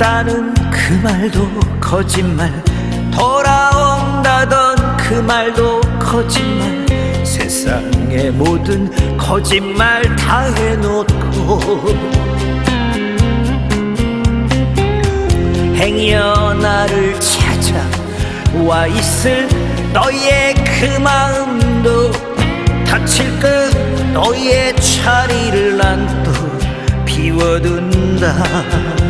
있다는 그 말도 거짓말 돌아온다던 그 말도 거짓말. 세상의 모든 거짓말 다 해놓고 행여 나를 찾아와 있을 너의 그 마음도 다칠 듯 너의 자리를 난 또 비워둔다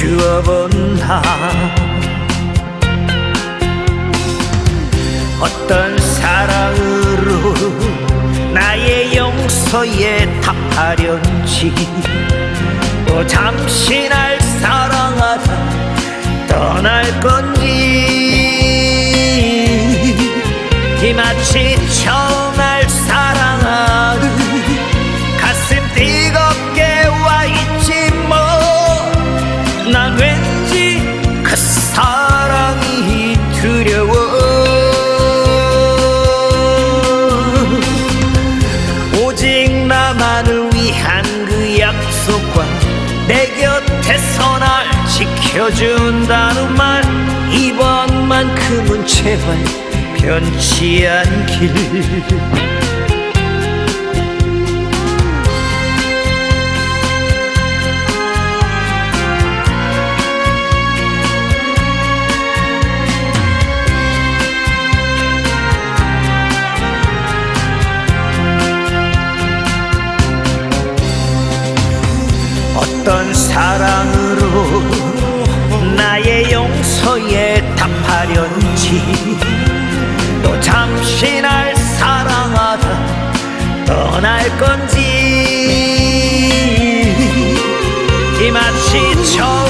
주어본다 어떤 사랑으로 나의 용서에 답하련지 또 잠시 날 사랑하다 떠날 건 사랑이 두려워. 오직 나만을 위한 그 약속과 내 곁에서 날 지켜준다는 말 이번만큼은 제발 변치 않길 사랑으로 나의 용서에 답하련지 또 잠시 날 사랑하다 떠날 건지 이 마치 처